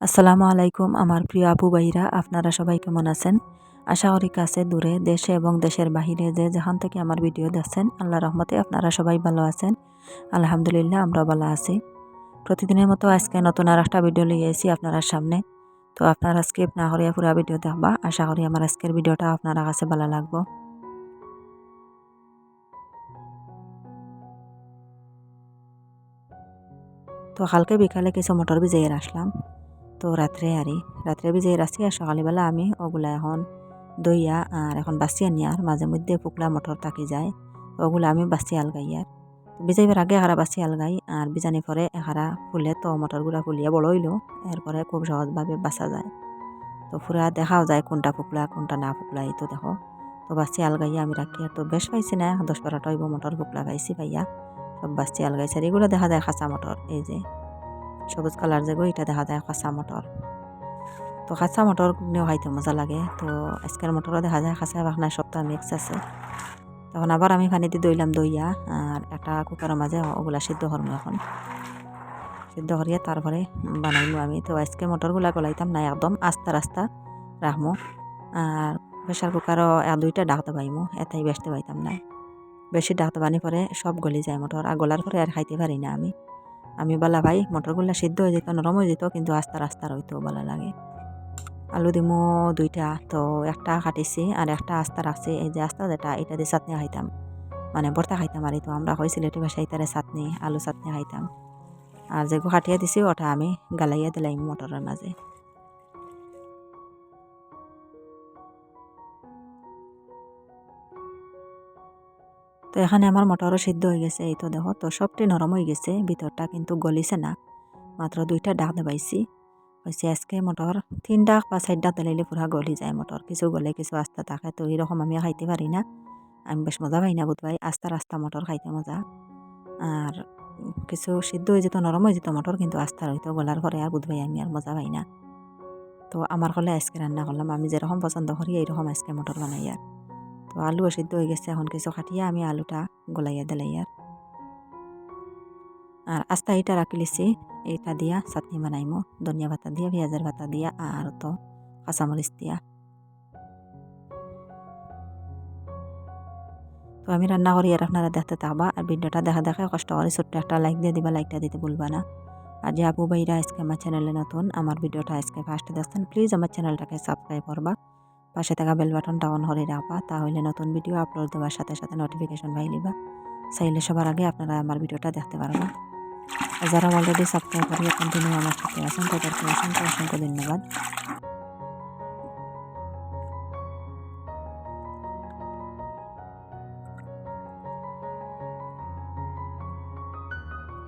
আসসালামু আলাইকুম আমার প্রিয় আপু ভাইরা, আপনারা সবাই কেমন আছেন? আশা করি কাছে, দূরে, দেশে এবং দেশের বাহিরে যে যেখান থেকে আমার ভিডিও দেখছেন আল্লাহ রহমতে আপনারা সবাই ভালো আছেন। আলহামদুলিল্লাহ আমরা ভালো আছি। প্রতিদিনের মতো আজকে নতুন আর একটা ভিডিও লিয়ে এসেছি আপনার সামনে। তো আপনারা স্কিপ না করিয়া পুরা ভিডিও দেখবা। আশা করি আমার আজকের ভিডিওটা আপনারা কাছে ভালো লাগবো। তো কালকে বিকালে কিছু মোটর ভিজাইয়ে আসলাম। তো রাত্রে আরি, রাত্রে ভিজাই রাখছি আর সকালবেলা আমি ওগুলা এখন দইয়া আর এখন বাসি আনি আর মাঝে মধ্যে পুকলা মটর থাকি যায় ওগুলো আমি বাসি আলগাই আর। ভিজাইবার আগে এখারা বাসি আলগাই আর বিজানি পরে এখারা ফুলে তো মটরগুলা ফুলিয়ে বড় হইল, এরপরে খুব সহজভাবে বাসা যায়। তো পুরা দেখাও যায় কোনটা ফুকলা কোনটা না ফুকলা এই তো দেখো। তো বাসি আলগাইয়া আমি রাখি আর তো বেশ পাইছি না, দশ বারোটা হইব মটর ফুকলা পাইছি পাইয়া সব বাসি আলগাইছে আর এগুলো দেখা যায় খাঁচা মটর, এই যে। সবুজ কালার যে এটা দেখা যায় কাঁচা মটর তো কাঁচা মটর নিয়েও খাইতে মজা লাগে। তো আজকের মটরও দেখা যায় কাঁচা বাখনায় সপ্তাহ মিক্স আছে। তখন আবার আমি পানি দিয়ে দইলাম দইয়া, আর একটা কুকারের মাঝে ওগুলা সিদ্ধ করব এখন। সিদ্ধ করিয়া তারপরে বানাইলো আমি। তো আজকে মটরগুলা গলাইতাম না একদম, আস্তা রাস্তা রাখমো আর প্রেশার কুকারও দুইটা ডাকতে পাইমো এটাই বেসতে পাইতাম না বেশি ডাকতে পানি পরে সব গলি যায় মটর আর গলার পরে আর খাইতে পারি না আমি। আমি বলা, ভাই, মটরগুলা সিদ্ধ হয়ে যেত, নরম হয়ে যেত, কিন্তু আস্তা আস্তে রইতো বলা লাগে। আলু দিমো দুইটা, তো একটা কাটিছি আর একটা আস্তা রাখছি। এই যে আস্তা যেটা, এটা দিয়ে চাটনি খাইতাম। মানে বর্তা খাইতাম আর তো, আমরা হয়েছিল এটি ভাষায় তারে চাটনি, আলু চাটনি খাইতাম। আর যে কাটিয়ে দিছি, ওটা আমি গালাইয়া দিলাম মটরের মাঝে। তো এখানে আমার মটরও সিদ্ধ হয়ে গেছে, এই তো দেখো। তো সবটি নরম হয়ে গেছে, ভিতরটা কিন্তু গলিছে না। মাত্র দুইটা ডাক দেবাইছি। হয়েছে আজকে মটর তিন ডাক বা চার ডাক দিলাইলে পুরা গলি যায় মটর। কিছু গলে, কিছু আস্তা থাকে, তো এরকম আমি খাইতে পারি না। আমি বেশ মজা পাই না ভাই আস্তা রাস্তা মটর খাইতে মজা। আর কিছু সিদ্ধ হয়ে যেত, নরম হয়ে যেত মটর, কিন্তু আস্তা হইতো গলার পরে আর ভাই আমি আর মজা পাই না। তো আমার হলে আজকে রান্না করলাম, আমি যেরকম পছন্দ করি, এইরকম আজকে মটর বানাই আর। তো আলু সিদ্ধ হয়ে গেছে, এখন কিছু কাটিয়ে আমি আলুটা গলাইয়া দিলাই আর আস্তা এটা রাখি লিছি, এটা দিয়া চাটনি বানাইমো, ধনিয়া ভাতা দিয়া, পেঁয়াজের ভাতা দিয়া, আর তো কাঁচামরিচ দিয়া। তো আমি রান্না করি আর আপনারা দেখতে থাকবা, আর ভিডিওটা দেখা দেখে কষ্ট করে ছোট্ট একটা লাইক দিয়ে দিবা লাইকটা দিতে ভুলবা না। আর যে আপু ভাইরা আজকে আমার চ্যানেলে নতুন, আমার ভিডিওটা আজকে ফার্স্ট দেখছেন প্লিজ আমার চ্যানেলটাকে সাবস্ক্রাইব করবা। পাশে থাকা বেল বাটনটা অন করে রাখবা তাহলে নতুন ভিডিও আপলোড দেওয়ার সাথে সাথে নোটিফিকেশন পাই লিবা চাইলে সবার আগে আপনারা আমার ভিডিওটা দেখতে পারবেন। যারা অলরেডি সাবস্ক্রাইব করিয়ে কন্টিনিউ আমার সাথে আছেন, তাদেরকে অসংখ্য অসংখ্য ধন্যবাদ।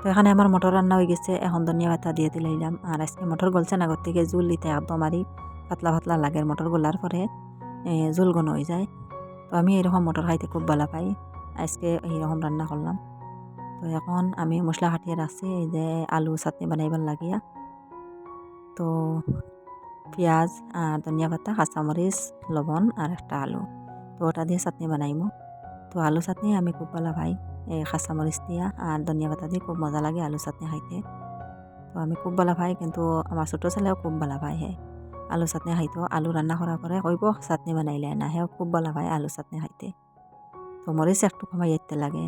তো এখানে আমার মটর রান্না হয়ে গেছে, এখন ধনিয়া পাতা দিয়ে দিলাইলাম আর আজকে মটর গলছে না থেকে জুল দিতে একদম আরই পাতলা পাতলা লাগে মটর গোলার পরে জোল ঘন হয়ে যায়। তো আমি এরকম মটর খাইতে খুব ভালো পাই আজকে এইরকম রান্না করলাম তো এখন আমি মশলা কাটিয়ে রাখছি এই যে আলু চাটনি বানাইবার লাগিয়া। তো পেঁয়াজ আর ধনিয়া পাতা কাঁচামরিচ লবণ আর একটা আলু। তো ওটা দিয়ে চাটনি বানাইমো। তো আলু চাটনি আমি খুব ভালো পাই এই কাঁচামরিচ দিয়া আর ধনিয়া পাতা দিয়ে খুব মজা লাগে আলু চাটনি খাইতে। তো আমি খুব ভালো পাই কিন্তু আমার ছোটো ছেলেও খুব ভালো পায় হ্যাঁ আলু চাটনি খাইতো। আলু রান্না করার পরে কইব চাটনি বানাইলে না সেও খুব ভালো পায় আলু চাটনি খাইতে। তো মরিচ একটু কমাই যেতে লাগে।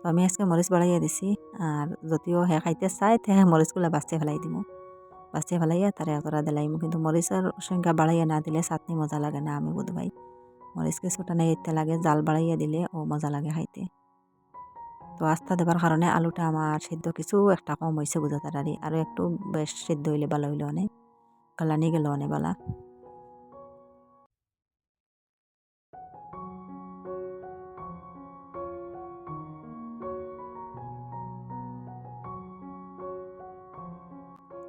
তো আমি আজকে মরিচ বাড়াইয়া দিছি। আর যদিও হে খাইতে চাই তে মরিচগুলো বাঁচিয়ে ফেলাই দিব বাঁচিয়ে ফেলাইয়া তারে এতটা দিলাইমু কিন্তু মরিচের সংখ্যা বাড়াইয়া না দিলে চাটনি মজা লাগে না আমি বুধ ভাই মরিচ কিছুটা নেই যেতে লাগে জাল বাড়াইয়া দিলে ও মজা লাগে খাইতে। তো আস্থা দেবার কারণে আলুটা আমার সিদ্ধ কিছু একটা কম বুঝা তাড়াতাড়ি আরও একটু বেশ সিদ্ধ হইলে ভালো হইলে অনেক কালানি গেল অনেকবেলা।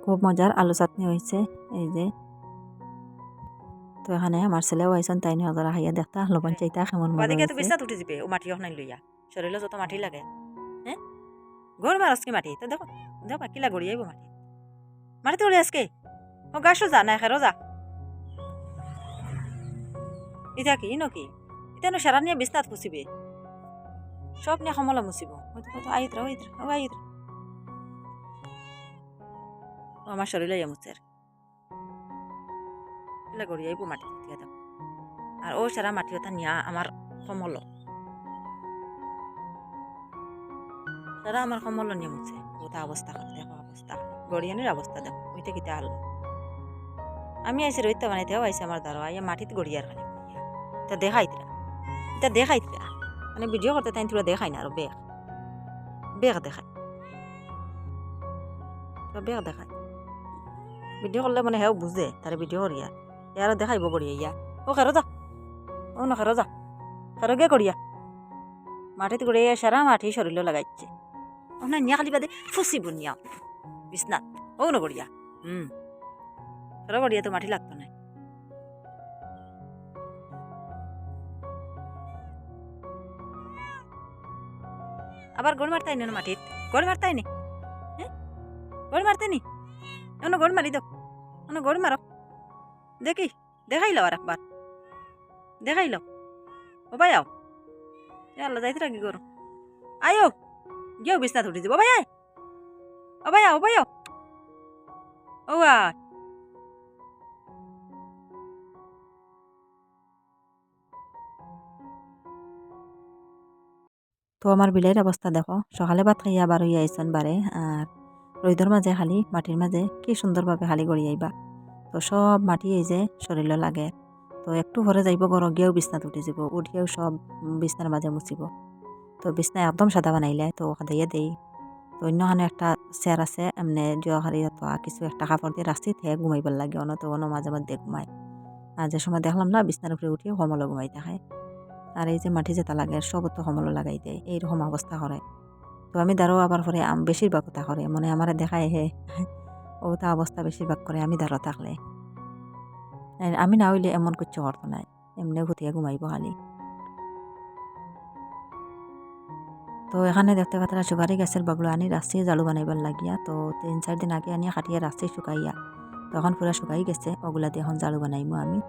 খুব মজার আলু চাটনি হয়েছে এই যে। তো এখানে আমার ছেলেও আইসন তাই নিয়ে ওরা খাইয়া দেখতা লবণ চাইতা কেমন মজা তো বিছনা উঠে যাবে ও মাটি ওখানে লইয়া শরীরে যত মাটি লাগে হ্যাঁ ঘর মারস কি মাটি তো দেখো দেখো কিলা গড়ি আইব মাটি। মাটিতে উড়ে আজকে। ও গাছও যা না খেরো যা ইতা কি ইনো কি ইতা নো সারা নিয়ে বিছনাত খুচিবে সব নিয়ে সমলা মুচিব আইত রা আইত রা আইত আমার শরীরে মুচের কিলা গড়িয়াইব মাটি দিয়ে দাও আর ও সারা মাটি ওটা নিয়া আমার কমল সারা আমার কমল নিয়ে মুছে ওটা অবস্থা দেখো অবস্থা গড়িয়ানির অবস্থা দেখো ওইটা কিতা আলো আমি আইসি রইতে বানাইতেও আইসি আমার দ্বারা আইয়া মাটিতে গড়িয়ার খালি তা দেখাইতরা এটা দেখাইতরা মানে ভিডিও করতে তাই তোরা দেখাই না আর বেগ বেগ দেখায় বেগ দেখায় ভিডিও করলে মানে হেও বুঝে তারে ভিডিও করিয়া ইয়ারও দেখাইব করিয়া ইয়া। ও খেরো যা। ও না খেরো যা। খেরো গে করিয়া মাটিতে গড়িয়া সারা মাটি শরীর লাগাইছে। ও না নিয়া খালি বাদে ফুসিব নিয়া। বিছনাত। ও না গড়িয়া হুম গড়িয়া তো মাটি লাগতো না। আবার গোড় মারতাই না মাটিত গোড় মারতাই নি হ্যাঁ? গোড় মারতে নি অন্য গোড় মারি দাও। অন্য গোড় মারো। দেখি দেখাইল আর একবার দেখাইল ও ভাই আও। আল্লাহ যাইতে রাখি করো আয়ো গিয়েও বিছনা উঠে দিব। ভাই আয়। ও ভাই আও ভাই আও। ও আয়। তো আমার বিলের অবস্থা দেখো। সকালে ভাত খাইয়া আবার হইয়া আইসন বারে, আর রোদর মাঝে খালি, মাটির মাঝে কি সুন্দরভাবে খালি গড়ি আইবা। তো সব মাটি এই যে শরীরে লাগে। তো একটু ঘরে যাইব, ঘর গিয়েও বিছনাত উঠে যাব উঠিয়েও সব বিছনার মাঝে মুছিব। তো বিছনা একদম সাদা বানাইলে তো সাদাইয়া দেই। তো অন্যখানে একটা চেয়ার আছে, এমনি জোয়াহারি তো কিছু একটা কাপড় দিয়ে রাস্তি থেকে ঘুমাইবার লাগে, অন্য তো অন্য মাঝে মধ্যে ঘুমায়। আর যে সময় দেখলাম না, বিছনার উপরে উঠিয়ে কমলো ঘুমাই দেখায় আর এই যে মাটি যেটা লাগে সব তো সমলো লাগাই দেয়। এইরকম অবস্থা করে তো আমি দাঁড়ো আবার পরে, আম- বেশিরভাগ কথা করে মানে আমার দেখায় হে। ওটা অবস্থা বেশিরভাগ করে, আমি দাঁড়ো থাকলে। আমি না হইলে এমন কিচ্ছু করতো নাই এমনি ঘুটিয়ে ঘুমাইব খালি। তো এখানে দেখতে পাত্রা সুপারি গাছের বাগলো আনি রাস্তি জালু বানাইবার লাগিয়া, তো তিন চার দিন আগে আনি কাটিয়ে রাস্তি শুকাইয়া, তখন পুরা শুকাই গেছে। ওগুলা দিয়ে এখন জালু বানাইমু আমি।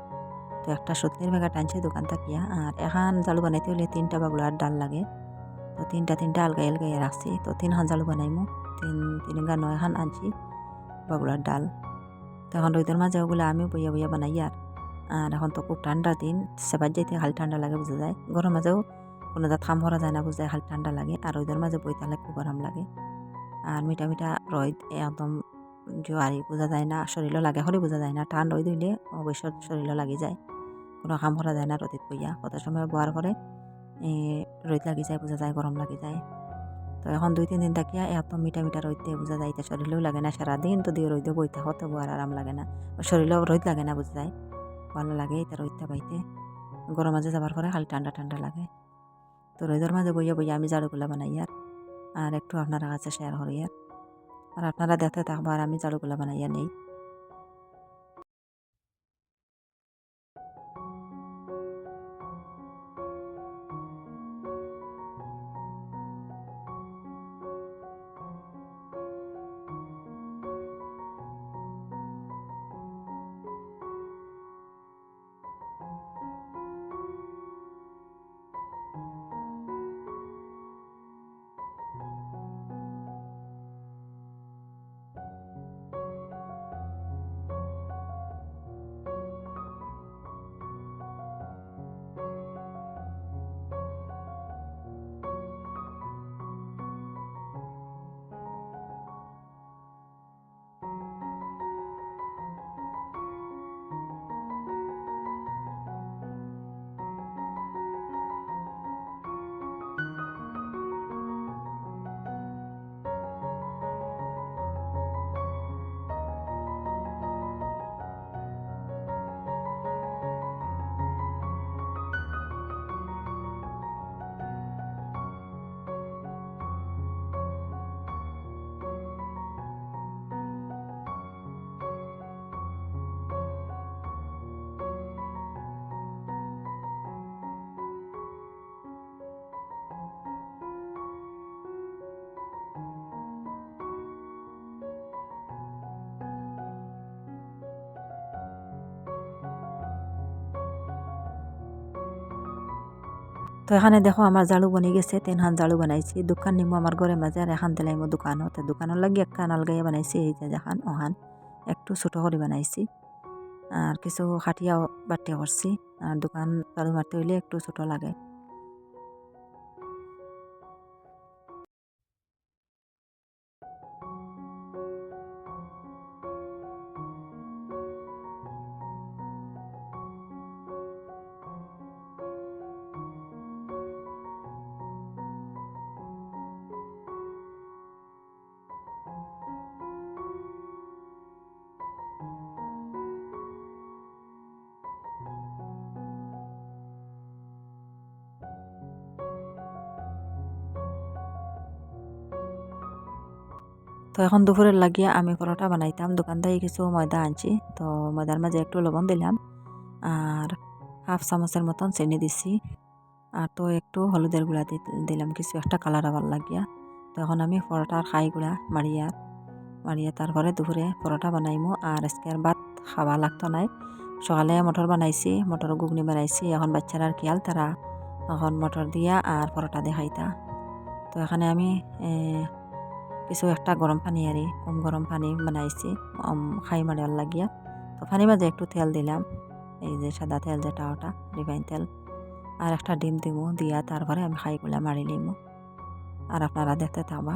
তো একটা সত্যির মেগা টানছে দোকান থাকিয়া আর এখন জালু বানাইতে হলে তিনটা বাগুলার ডাল লাগে। তো তিনটা তিনটা আলগাই আলগাই রাখছি, তো তিনখান জালু বানাইমু, তিন তিন গা নয়খান আনছি বাগুলার ডাল। তো এখন রোদের মাঝে ওগুলো আমি বইয়া বইয়া বানাই আর। আর এখন তো খুব ঠান্ডার দিন, সেবার যাইতে খালি ঠান্ডা লাগে বোঝা যায়। গরম মাঝেও কোনো যা থাম ভরা যায় না বোঝা যায় খালি ঠান্ডা লাগে। আর রোদের মাঝে বইতে হলে খুব গরম লাগে। আর মিঠা মিঠা রোদ একদম জোয়ারি বোঝা যায় না শরীরও লাগে, হলে বোঝা যায় না। ঠান্ডা রোদ হইলে অবশ্য শরীরও লাগি যায়। কোনো কাম করা যায় না রোদিত বইয়া কত সময় বোয়ার পরে এ, রোদ লাগি যায় বোঝা যায় গরম লাগি যায়। তো এখন দুই তিন দিন থাকিয়া এত মিঠা মিঠা রোদ দিয়ে বোঝা যায়। এটা শরীরেও লাগে না সারাদিন তো দিয়ে রোদে বইতে হতে বোয়ার আরাম লাগে না। শরীরেও রোদ লাগে না বোঝা যায়। ভালো লাগে এটা রোদটা পাইতে গরম মাঝে যাবার পরে খালি ঠান্ডা ঠান্ডা লাগে। তো রোদের মাঝে বইয়া বইয়া আমি জাড়ুগুলা বানাই আর আর একটু আপনারা কাছে শেয়ার করি আর আপনারা দেখতে থাকব আর আমি জাড়ুগুলা বানাইয়া নেই। তো এখানে দেখো আমার জালু বনি গেছে তিনখান জালু বানাইছি। দোকান নিমো আমার ঘরের মাঝে আর এখান দিলাইমো দোকানও তো দোকানের লাগি একটা নালগাইয়া বানাইছি এই যে দেখান ওহান একটু ছোটো করে বানাইছি। আর কিছু খাটিয়াও বাট্টিয়া করছি আর দোকান চালু মারতে হইলে একটু ছোট লাগে। তো এখন দুপুরের লাগিয়ে আমি পরোটা বানাইতাম। দোকান থেকে কিছু ময়দা আনছি, তো ময়দার মাঝে একটু লবণ দিলাম আর হাফ চামচের মতন চিনি দিছি আর তো একটু হলুদের গুঁড়া দিলাম, কিছু একটা কালার আবার লাগিয়া। তো এখন আমি পরোটার খাই গুঁড়া মারিয়া মারিয়া তারপরে দুপুরে পরোটা বানাইমু আর আজকে আর ভাত খাওয়া লাগতো নাই। সকালে মটর বানাইছি, মটর ঘুগনি বানাইছি, এখন বাচ্চারা আর খেয়াল তারা। এখন মটর দিয়া আর পরোটা দিয়ে খাইতা তো এখানে আমি কিছু একটা গরম পানি আরি কম গরম পানি বানাইছি খাই মারিয়ার লাগিয়া তো পানি মাঝে একটু তেল দিলাম, এই যে সাদা তেল যেটা ওটা, রিফাইন তেল। আর একটা ডিম দিব দিয়া তারপরে আমি খাইগুলা মারি লিমু আর আপনারা দেখতে থাকবা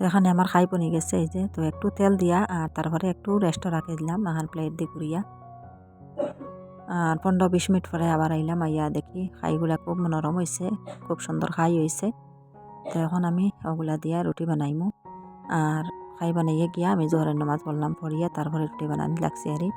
তো এখানে আমার খাই পনি গেছে, এই যে। তো একটু তেল দিয়া আর তারপরে একটু রেস্ট রাখে দিলাম আর প্লেট দিয়ে ঘুরিয়া আর পনেরো বিশ মিনিট পরে আবার আইলাম, আইয়া দেখি খাইগুলা খুব মনোরম হয়েছে খুব সুন্দর খাই হয়েছে তো এখন আমি ওগুলা দিয়া রুটি বানাইমু। আর খাই বানাইয়ে গিয়া আমি জোহরের নামাজ পড়লাম, পড়িয়া তারপরে রুটি বানানি লাগছে আরই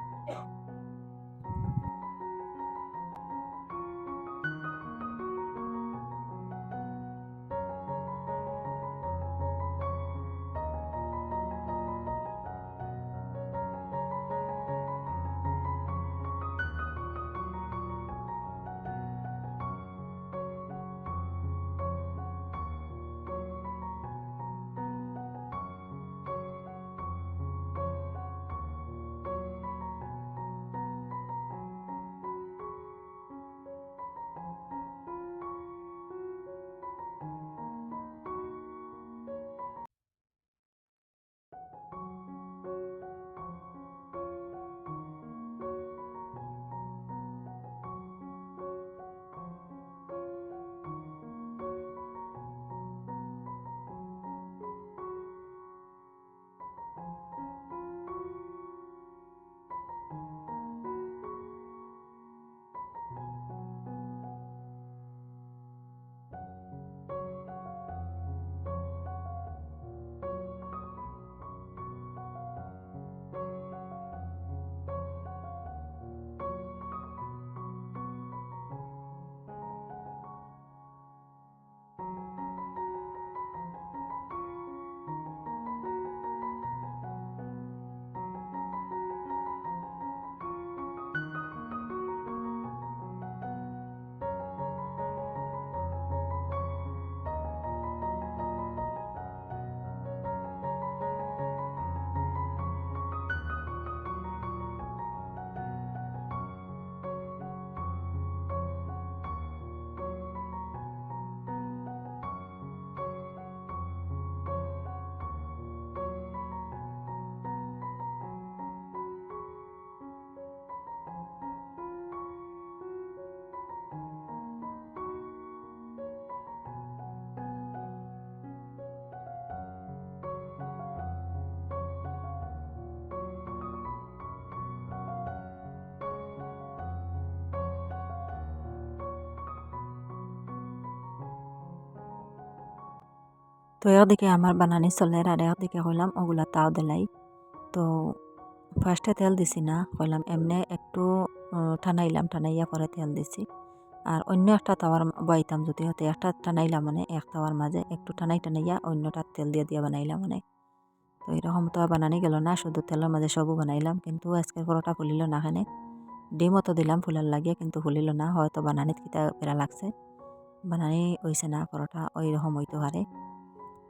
তো একদিকে আমার বানানি চলের আর একদিকে হইলাম ওগুলা তাও দিলাই। তো ফার্স্টে তেল দিছি না কইলাম এমনি একটু ঠানাইলাম, ঠানাইয়া পরে তেল দিছি। আর অন্য একটা তাওয়ার বাইতাম যদি হতে একটা টানাইলাম মানে এক তাওয়ার মাঝে একটু টানাই টানাইয়া অন্যটা তেল দিয়ে দিয়ে বানাইলাম মানে। তো এরকম তো বানানি গেল না, শুধু তেলের মাঝে সবও বানাইলাম, কিন্তু আজকের পরোটা ফুলিল না খানে ডিমও তো দিলাম ফুলার লাগিয়ে কিন্তু ফুলিল না, হয়তো বানানিত কিতা পেরা লাগছে। বানানি হইছে না, পরোটা ওই রকম হইতে পারে।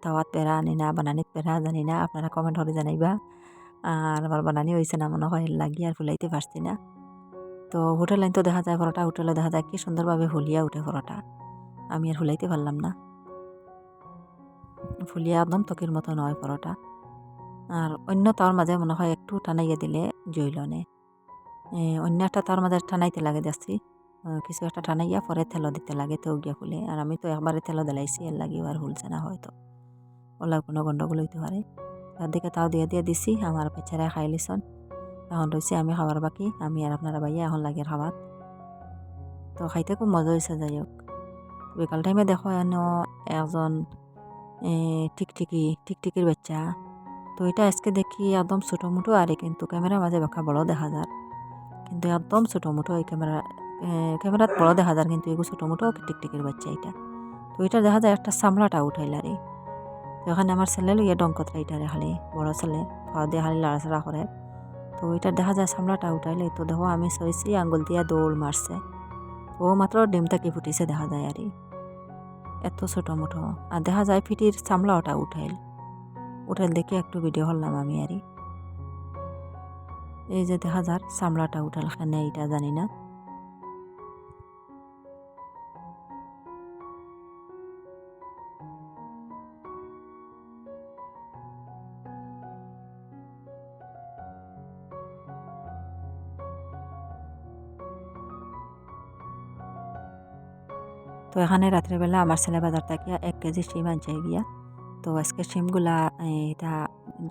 তাওয়াত পেরা আনি না বানানিত পেরা, জানি না, আপনারা কমেন্ট করে জানাইবা। আর আমার বানানি হয়েছে না, মনে হয় লাগি আর ফুলাইতে পারছি না। তো হোটেলে তো দেখা যায় পরোটা, হোটেলে দেখা যায় কি সুন্দরভাবে ফুলিয়া উঠে পরোটা। আমি আর ফুলাইতে পারলাম না। ফুলিয়া একদম তকির মতো নয় পরোটা। আর অন্য তার মাঝে মনে হয় একটু টানাইয়া দিলে জইল নে। অন্য একটা তার মাঝে টানাইতে লাগে দেখছি। কিছু একটা টানাইয়া পরে তেল দিতে লাগে তো গিয়া ফুলে। আর আমি তো একবারে তেল দিলাইছি, এর লাগি আর ফুলছে না হয়তো। ওলা কোনো গন্ডগোল হইতে পারে। তার দিকে তাও দিয়ে দিয়ে দিছি আমার বেচারা খাই লিছন এখন রয়েছে আমি খাবার বাকি আমি আর আপনারা ভাইয়া এখন লাগে খাবার তো খাইতে খুব মজা হয়েছে যাই হোক বিকাল টাইমে দেখো এন একজন এ, টিকটিকি টিকটিকির বাচ্চা। তো এটা আজকে দেখি একদম ছোটো মুটো আর কিন্তু ক্যামেরার মাঝে বাঁকা বড় দেখা যায় কিন্তু একদম ছোটো মুটো এই ক্যামেরা ক্যামেরাত বড় দেখা যায় কিন্তু এগুলো ছোটো মুটো টিকটিকির বাচ্চা এটা। তো এটা দেখা যায় একটা সামলাটা উঠাইলা রে তো এখানে আমার ছেলে লইয়া ডঙ্কতরা এটারে খালি, বড় ছেলে খাওয়া দিয়ে খালি লাড়াচাড়া করে। তো এটা দেখা যায় সামলাটা উঠাইলে, তো দেখো আমি সইছি আঙ্গুল দিয়া দৌড় মারছে। ও মাত্র ডিমটা কি ফুটিছে দেখা যায় আর এত ছোটো মুঠো আর দেখা যায় ফিটির চামলা ওটা উঠাইল। উঠাইল দেখে একটু ভিডিও করলাম আমি আর এই যে দেখা যার, সামলাটা উঠাল খানে এইটা জানি না। তো এখানে রাত্রেবেলা আমার ছেলে বাজার থেকে এক কেজি শিম আনছে গিয়া। তো আজকের শিমগুলা এটা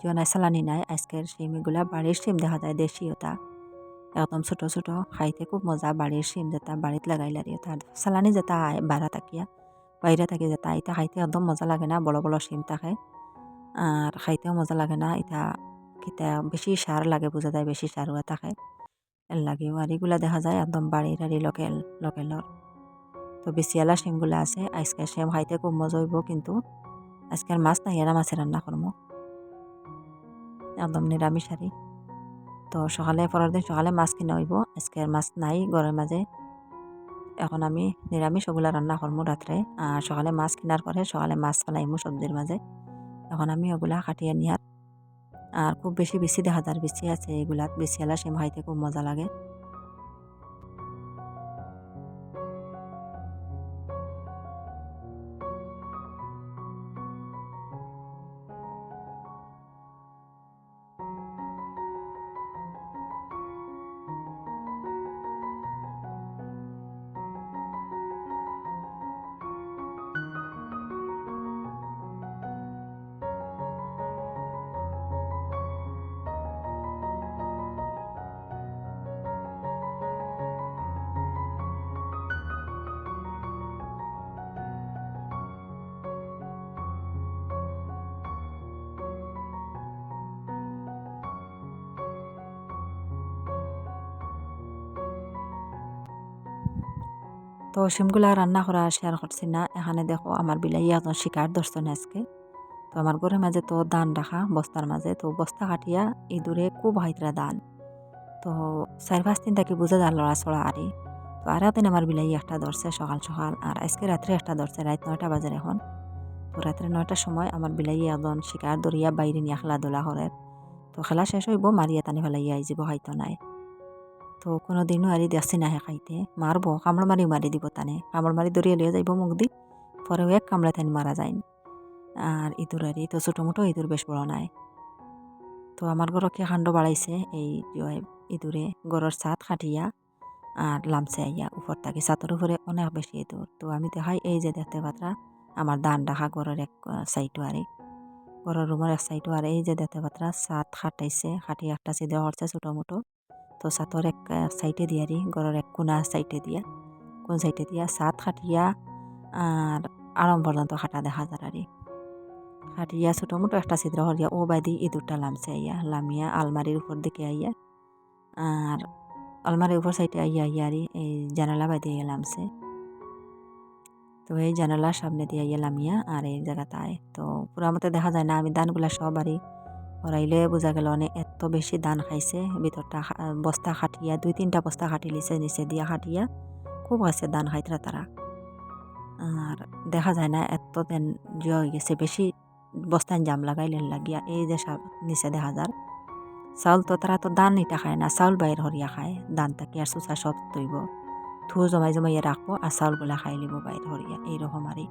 জনায় সালানি নাই আজকের শিমগুলা বাড়ির শিম দেখা যায় দেশি ওটা একদম ছোট ছোট, খাইতে খুব মজা, বাড়ির শিম যেটা বাড়িতে লাগাইলে আর তার সালানি যেটা আয় বাড়া থাকিয়া বাইরে থাকি যেটা এটা খাইতে একদম মজা লাগে না, বড় বড় শিম থাকে আর খাইতেও মজা লাগে না, এটা কিতা বেশি সার লাগে, বোঝা যায়, বেশি সার হয়ে থাকে এর লাগেও, আর এগুলা দেখা যায় একদম বাড়ির, আর লোকেল, লোকেলর। তো বেশিয়ালা শিমগুলা আছে আজকে শিম খাইতে খুব মজা হইব কিন্তু। আজকের মাছ নাই, এরা মাছে রান্না করব একদম নিরামিষ আরি তো সকালে, পরের দিন সকালে মাছ কিনা হইব, আজকের মাছ নাই ঘরের মাঝে। এখন আমি নিরামিষ ওগুলা রান্না করব রাত্রে, আর সকালে মাছ কেনার পরে সকালে মাছ ফেলাইমু সবজির মাঝে। এখন আমি ওগুলা কাটিয়ে নিয়ার। আর খুব বেশি বেশি দেখা যার বেশি আছে এগুলাত বেশি এলা শিম খাইতে খুব মজা লাগে। তো শিমগুলা রান্না করা শেয়ার করছি না। এখানে দেখো আমার বিলাইয়া একজন শিকার ধরছেন আজকে। তো আমার ঘরের মাঝে তো দান রাখা, বস্তার মাঝে। তো বস্তা কাটিয়া ইঁদুরে খুব হাইতরা দান তো চার পাঁচ দিন থাকি বুঝে যার লড়াচড়া আরি। তো আর একদিন আমার বিলাই একটা ধরছে সকাল সকাল, আর আজকে রাত্রে একটা ধরছে, রাত নয়টা বাজার এখন। তো রাত্রে নয়টার সময় আমার বিলাই একজন শিকার ধরিয়া বাইরে নিয়ে খেলাধুলা করে। তো খেলা শেষ হইব, মারিয়া টানি ফেলাইয়া আইজিব, হয়তো নাই। তো কোনো দিনও আরি দেখছি নাহে খাইতে। মারবো কামড় মারি মারি দিব তানে। কামড় মারি দরিয়া লিয়ে যাইব মুখ দি। পরেও এক কামড়ে তানি মারা যায় আর ইঁদুর আরি তো ছোটো মোটো ইঁদুর বেশ বড় নাই। তো আমার ঘরকে কাণ্ড বাড়াইছে এই ইঁদুরে গড়ের ছাদ খাটিয়া আর লামছে আইয়া উপর থাকি ছাতের উপরে অনেক বেশি ইঁদুর তো আমি দেখাই এই যে দেখতে পাত্রা আমার দান রাখা ঘরের এক সাইডও আরে ঘরের রুমের এক সাইডও আর এই যে দেখতে পাত্রা ছাদ খাটাইছে খাটিয়ে একটা সিধে হরছে ছোটো মোটো। তো ছাতর এক সাইডে দিয়া দি ঘরের এক কোনা সাইডে দিয়া। কোন সাইডে দিয়া? সাত খাটিয়া আর আরম পর্যন্ত খাটা দেখা যায় আরে খাটিয়া ছোটো মোটো একটা ছিদ্র হরিয়া ও বাদি ইঁদুরটা লামছে আইয়া, লামিয়া আলমারির উপর দিকে আইয়া। আর আলমারির উপর সাইডে আইয়া আইয়া আরি এই জানালা বাদি লামছে তো এই জানালার সামনে দিয়ে গেলাম ইয়া আর এই জায়গাটায় তো পুরা মতে দেখা যায় না, আমি ধানগুলা সব আরই হরাইলে বোঝা গেল অনেক এত বেশি ধান খাইছে, ভিতরটা বস্তা খাটিয়া, দুই তিনটা বস্তা খাটি লিছে, নিচে দিয়া খাটিয়া, খুব আছে ধান খাইতরা তারা। আর দেখা যায় না এত দেন ইয়ে হয়ে গেছে, বেশি বস্তান জাম লাগাইলেন লাগিয়া, এই যে নিচে দেখা যার, চাউল তো তারা তো দান ইটা খায় না, চাউল বাইর হরিয়া খায়, দান তাকি আর চুচা সব তৈব। থু জমাই জমাইয়া রাখব আর চাউলগুলা খাই লিব বাইর হরিয়া, এইরকম আরই।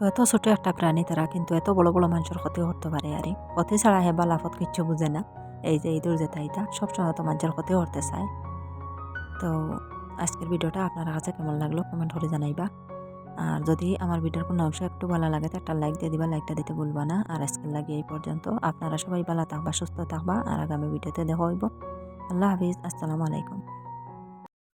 তো এত ছোট একটা প্রাণী তারা কিন্তু এত বড় বড় মানুষের ক্ষতি করতে পারে আরে ক্ষতি ছাড়া হেবা লাভত কিচ্ছু বুঝে না। এই যে, এই যেটা এটা সবসময় তো মানুষের ক্ষতি করতে চায়। তো আজকের ভিডিওটা আপনার কাছে কেমন লাগল কমেন্ট করে জানাইবা। আর যদি আমার ভিডিওর কোনো অংশ একটু ভালো লাগে তো একটা লাইক দিয়ে দিবা, লাইকটা দিতে ভুলবা না। আর আজকের লাগে এই পর্যন্ত আপনারা সবাই ভালো থাকবা, সুস্থ থাকবা। আর আগামী ভিডিওতে দেখা হইব। আল্লাহ হাফিজ। আসসালামু আলাইকুম।